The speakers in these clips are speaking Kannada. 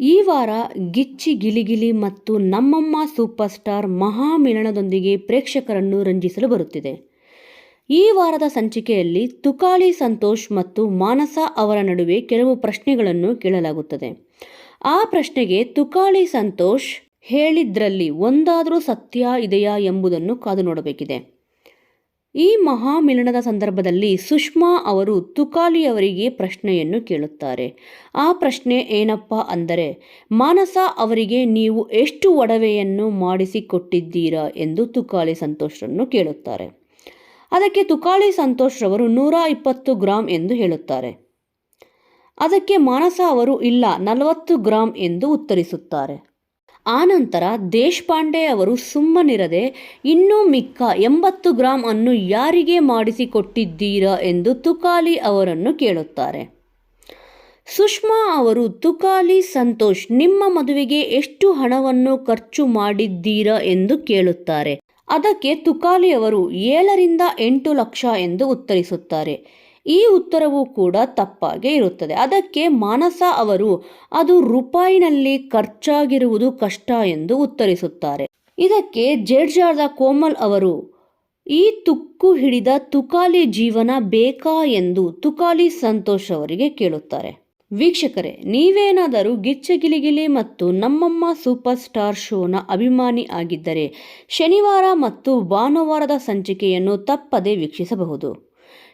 ಈ ವಾರ ಗಿಚ್ಚಿ ಗಿಲಿಗಿಲಿ ಮತ್ತು ನಮ್ಮಮ್ಮ ಸೂಪರ್ ಸ್ಟಾರ್ ಮಹಾಮಿಲನದೊಂದಿಗೆ ಪ್ರೇಕ್ಷಕರನ್ನು ರಂಜಿಸಲು ಬರುತ್ತಿದೆ. ಈ ವಾರದ ಸಂಚಿಕೆಯಲ್ಲಿ ತುಕಾಲಿ ಸಂತೋಷ್ ಮತ್ತು ಮಾನಸ ಅವರ ನಡುವೆ ಕೆಲವು ಪ್ರಶ್ನೆಗಳನ್ನು ಕೇಳಲಾಗುತ್ತದೆ. ಆ ಪ್ರಶ್ನೆಗೆ ತುಕಾಳಿ ಸಂತೋಷ್ ಹೇಳಿದ್ರಲ್ಲಿ ಒಂದಾದರೂ ಸತ್ಯ ಇದೆಯಾ ಎಂಬುದನ್ನು ಕಾದು ನೋಡಬೇಕಿದೆ. ಈ ಮಹಾಮಿಲನದ ಸಂದರ್ಭದಲ್ಲಿ ಸುಷ್ಮಾ ಅವರು ತುಕಾಲಿ ಅವರಿಗೆ ಪ್ರಶ್ನೆಯನ್ನು ಕೇಳುತ್ತಾರೆ. ಆ ಪ್ರಶ್ನೆ ಏನಪ್ಪ ಅಂದರೆ, ಮಾನಸ ಅವರಿಗೆ ನೀವು ಎಷ್ಟು ಒಡವೆಯನ್ನು ಮಾಡಿಸಿಕೊಟ್ಟಿದ್ದೀರಾ ಎಂದು ತುಕಾಲಿ ಸಂತೋಷರನ್ನು ಕೇಳುತ್ತಾರೆ. ಅದಕ್ಕೆ ತುಕಾಲಿ ಸಂತೋಷ್ ರವರು ನೂರ ಇಪ್ಪತ್ತು ಗ್ರಾಂ ಎಂದು ಹೇಳುತ್ತಾರೆ. ಅದಕ್ಕೆ ಮಾನಸ ಅವರು ಇಲ್ಲ, ನಲವತ್ತು ಗ್ರಾಮ್ ಎಂದು ಉತ್ತರಿಸುತ್ತಾರೆ. ಆನಂತರ ದೇಶಪಾಂಡೆ ಅವರು ಸುಮ್ಮನಿರದೆ, ಇನ್ನೂ ಮಿಕ್ಕ ಎಂಬತ್ತು ಗ್ರಾಂ ಅನ್ನು ಯಾರಿಗೆ ಮಾಡಿಸಿಕೊಟ್ಟಿದ್ದೀರಾ? ಎಂದು ತುಕಾಲಿ ಅವರನ್ನು ಕೇಳುತ್ತಾರೆ. ಸುಷ್ಮಾ ಅವರು, ತುಕಾಲಿ, ಸಂತೋಷ್, ನಿಮ್ಮ ಮದುವೆಗೆ ಎಷ್ಟು ಹಣವನ್ನು ಖರ್ಚು ಮಾಡಿದ್ದೀರಾ? ಎಂದು ಕೇಳುತ್ತಾರೆ. ಅದಕ್ಕೆ ತುಕಾಲಿ ಅವರು, ಏಳರಿಂದ ಎಂಟು ಲಕ್ಷ ಎಂದು ಉತ್ತರಿಸುತ್ತಾರೆ. ಈ ಉತ್ತರವು ಕೂಡ ತಪ್ಪಾಗೆ ಇರುತ್ತದೆ. ಅದಕ್ಕೆ ಮಾನಸ ಅವರು, ಅದು ರೂಪಾಯಿನಲ್ಲಿ ಖರ್ಚಾಗಿರುವುದು ಕಷ್ಟ ಎಂದು ಉತ್ತರಿಸುತ್ತಾರೆ. ಇದಕ್ಕೆ ಜೇಡ್ಜಾರ್ದ ಕೋಮಲ್ ಅವರು, ಈ ತುಕ್ಕು ಹಿಡಿದ ತುಕಾಲಿ ಜೀವನ ಬೇಕಾ ಎಂದು ತುಕಾಲಿ ಸಂತೋಷ್ ಅವರಿಗೆ ಕೇಳುತ್ತಾರೆ. ವೀಕ್ಷಕರೇ, ನೀವೇನಾದರೂ ಗಿಚ್ಚಗಿಲಿಗಿಲಿ ಮತ್ತು ನಮ್ಮಮ್ಮ ಸೂಪರ್ ಸ್ಟಾರ್ ಶೋನ ಅಭಿಮಾನಿ ಆಗಿದ್ದರೆ ಶನಿವಾರ ಮತ್ತು ಭಾನುವಾರದ ಸಂಚಿಕೆಯನ್ನು ತಪ್ಪದೆ ವೀಕ್ಷಿಸಬಹುದು.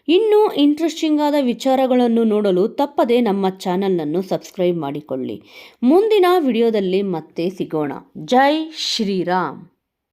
ಇನ್ನೂ ಇಂಟ್ರೆಸ್ಟಿಂಗ್ ಆದ ವಿಚಾರಗಳನ್ನು ನೋಡಲು ತಪ್ಪದೆ ನಮ್ಮ ಚಾನಲನ್ನು ಸಬ್ಸ್ಕ್ರೈಬ್ ಮಾಡಿಕೊಳ್ಳಿ. ಮುಂದಿನ ವಿಡಿಯೋದಲ್ಲಿ ಮತ್ತೆ ಸಿಗೋಣ. ಜೈ ಶ್ರೀರಾಮ್.